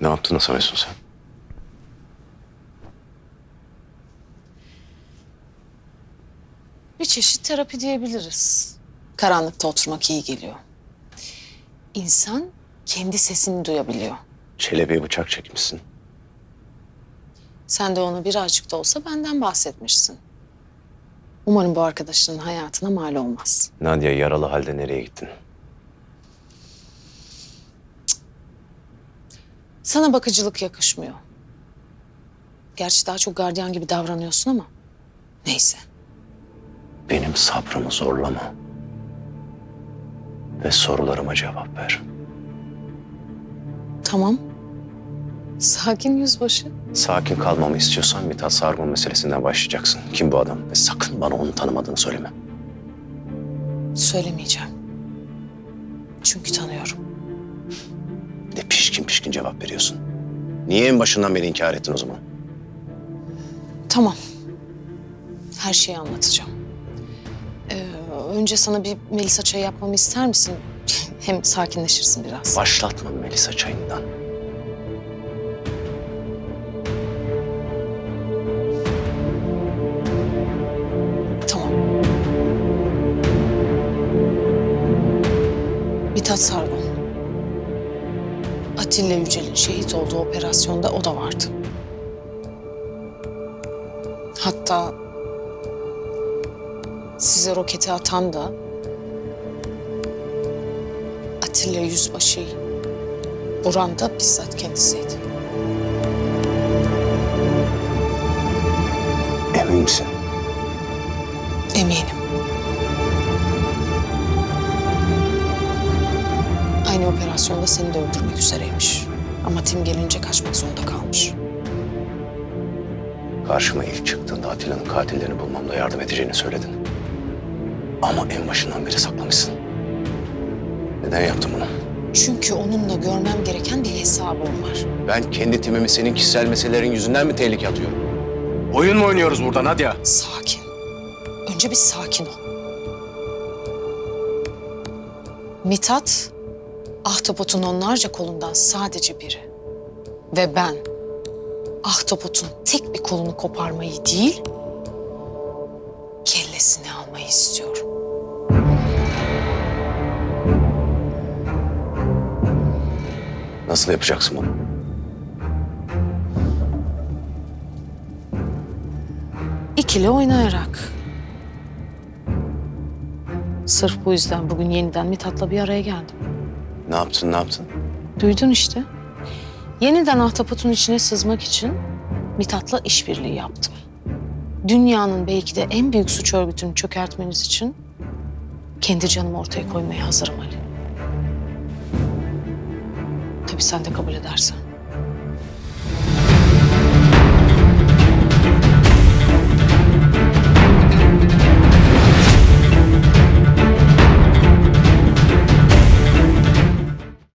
Ne yaptığını sanıyorsun sen? Bir çeşit terapi diyebiliriz. Karanlıkta oturmak iyi geliyor. İnsan kendi sesini duyabiliyor. Çelebi'ye bıçak çekmişsin. Sen de ona birazcık da olsa benden bahsetmişsin. Umarım bu arkadaşının hayatına mal olmaz. Nadia yaralı halde nereye gittin? Sana bakıcılık yakışmıyor. Gerçi daha çok gardiyan gibi davranıyorsun ama neyse. Benim sabrımı zorlama. Ve sorularıma cevap ver. Tamam. Sakin yüzbaşı. Sakin kalmamı istiyorsan Mithat Sargun meselesinden başlayacaksın. Kim bu adam? Ve sakın bana onu tanımadığını söyleme. Söylemeyeceğim. Çünkü tanıyorum. Bir de pişkin pişkin cevap veriyorsun. Niye en başından beri inkar ettin o zaman? Tamam. Her şeyi anlatacağım. Ee, önce sana bir Melisa çayı yapmamı ister misin? Hem sakinleşirsin biraz. Başlatma Melisa çayından. Tamam. Mithat Sargon. Atilla Yücel'in şehit olduğu operasyonda o da vardı. Hatta size roketi atan da Atilla Yüzbaşı Buran da bizzat kendisiydi. Emin misin? Eminim. Aynı operasyonda seni de öldürmek üzereymiş. Ama Tim gelince kaçmak zorunda kalmış. Karşıma ilk çıktığında Atilla'nın katillerini bulmamda yardım edeceğini söyledin. Ama en başından beri saklamışsın. Neden yaptın bunu? Çünkü onunla görmem gereken bir hesabım var. Ben kendi timimi senin kişisel meselelerin yüzünden mi tehlikeye atıyorum? Oyun mu oynuyoruz burada Nadia? Sakin. Önce bir sakin ol. Mithat, Ahtapot'un onlarca kolundan sadece biri. Ve ben, Ahtapot'un tek bir kolunu koparmayı değil, kellesini almayı istiyorum. Nasıl yapacaksın bunu? İkili oynayarak. Sırf bu yüzden bugün yeniden Mithat'la bir araya geldim. Ne yaptın, ne yaptın? Duydun işte. Yeniden ahtapotun içine sızmak için Mithat'la işbirliği yaptım. Dünyanın belki de en büyük suç örgütünü çökertmeniz için kendi canımı ortaya koymaya hazırım Ali. Tabii sen de kabul edersen.